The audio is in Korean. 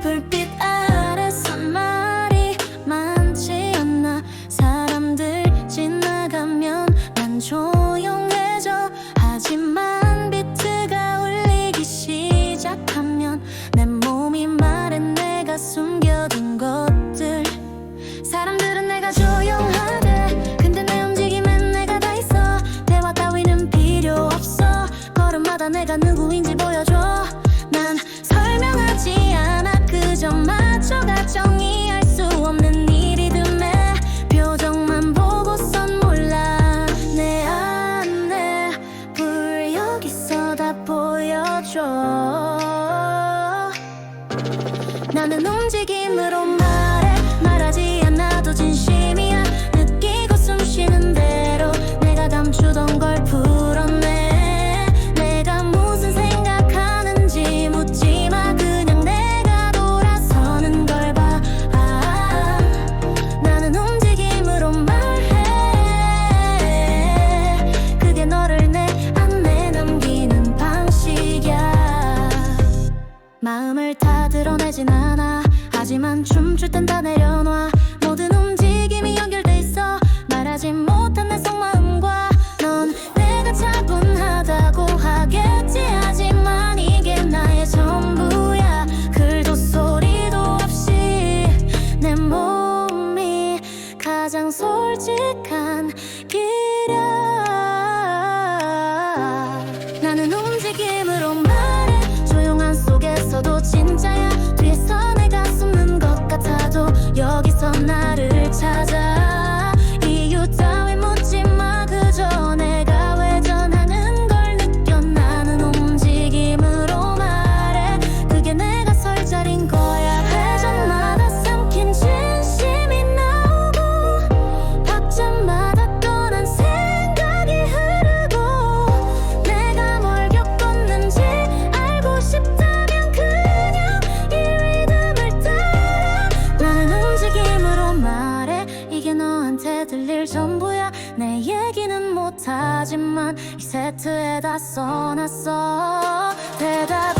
불빛 아래서 말이 많지 않나 사람들 지나가면 난 조용해져. 하지만 비트가 울리기 시작하면 내 몸이 말해 내가 숨겨둔 것들. 사람들은 내가 조용하대. 근데 내 움직임엔 내가 다 있어. 대화 따위는 필요 없어. 걸음마, 내가 누구인지 보여줘. 멈춰 나는 움직임으로 마음을 다 드러내진 않아. 하지만 춤출 땐 다 내려놔. 모든 움직임이 연결돼 있어. 말하지 못한 내 속마음과 넌 내가 차분하다고 하겠지. 하지만 이게 나의 전부야. 글도 소리도 없이 내 몸이 가장 솔직한 길이야 들릴 전부야. 내 얘기는 못하지만 이 세트에 다 써놨어. 대답을 기대